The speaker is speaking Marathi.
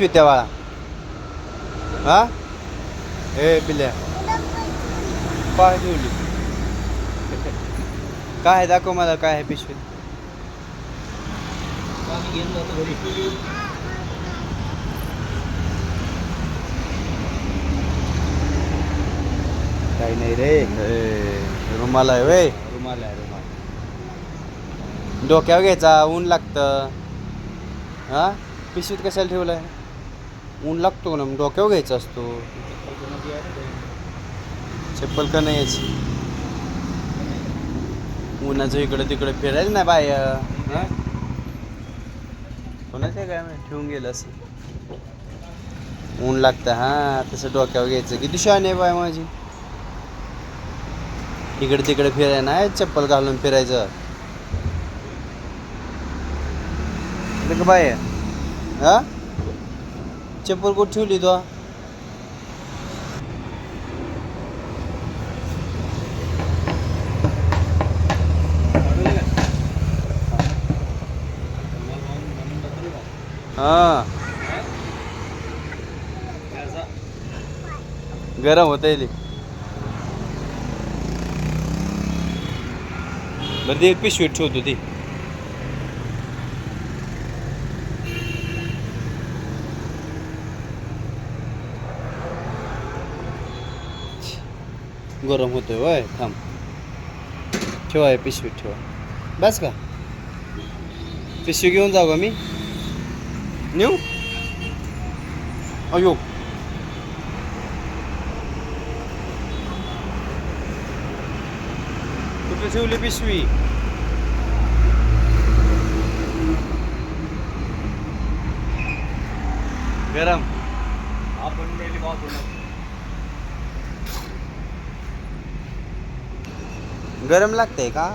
बाळा हा? ए पिल्या काय ठेवली काय आहे? दाखव मला काय आहे पिशवी. काही नाही रे. रुमाल आहे वे रुमाल आहे रुमाल. डोक्यावर घ्यायचा ऊन लागतं. हा? पिशवीत कशाला ठेवलाय? ऊन लागतो ना मग डोक्यावर घ्यायचा असतो. चप्पल का नाही याची? उन्हाचं इकडं तिकडे फिरायला नाही बाय हा? कोणाचं काय ठेवून गेलं असं ऊन लागतं हा तसं डोक्यावर घ्यायचं. किती शान आहे बाय माझी. इकडे तिकडे फिरायला नाही चप्पल घालून फिरायचं. का बाय हा? चप्पल कुठे ठेवली तो? हा. गरम होत आहे बरं ती एक पिशवीत ठेवतो ती. गरम होतोय वय थांब ठेवा हे पिशवीत ठेवा बस का पिशवी घेऊन जाऊ का मी नेऊ अयो कुठे ठेवली पिशवी गरम आपण गरम लागतंय का?